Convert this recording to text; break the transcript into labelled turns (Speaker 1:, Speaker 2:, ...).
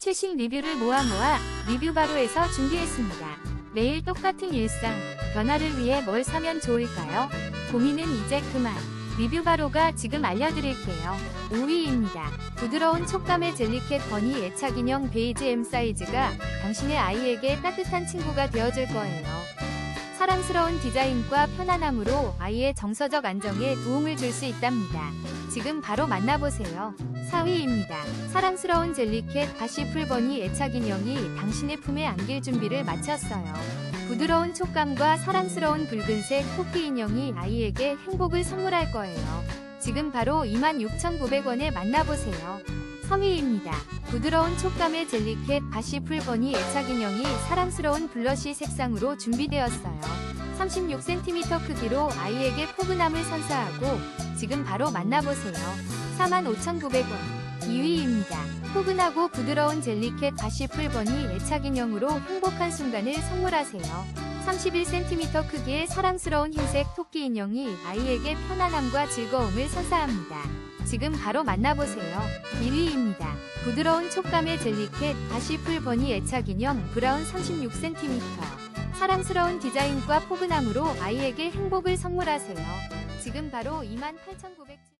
Speaker 1: 최신 리뷰를 모아 모아 리뷰 바로에서 준비했습니다. 매일 똑같은 일상, 변화를 위해 뭘 사면 좋을까요? 고민은 이제 그만. 리뷰 바로가 지금 알려드릴게요. 5위입니다. 부드러운 촉감의 젤리캣 버니 애착 인형 베이지 M 사이즈가 당신의 아이에게 따뜻한 친구가 되어줄 거예요. 사랑스러운 디자인과 편안함으로 아이의 정서적 안정에 도움을 줄 수 있답니다. 지금 바로 만나보세요. 4위입니다. 사랑스러운 젤리캣 다시 풀버니 애착 인형이 당신의 품에 안길 준비를 마쳤어요. 부드러운 촉감과 사랑스러운 붉은색 토끼 인형이 아이에게 행복을 선물할 거예요. 지금 바로 26,900원에 만나보세요. 3위입니다. 부드러운 촉감의 젤리캣 다시 풀버니 애착 인형이 사랑스러운 블러쉬 색상으로 준비되었어요. 36cm 크기로 아이에게 포근함을 선사하고 지금 바로 만나보세요. 45,900원. 2위입니다. 포근하고 부드러운 젤리캣 다시 풀 버니 애착 인형으로 행복한 순간을 선물하세요. 31cm 크기의 사랑스러운 흰색 토끼 인형이 아이에게 편안함과 즐거움을 선사합니다. 지금 바로 만나보세요. 1위입니다. 부드러운 촉감의 젤리캣 다시 풀버니 애착 인형 브라운 36cm. 사랑스러운 디자인과 포근함으로 아이에게 행복을 선물하세요. 지금 바로 28,900.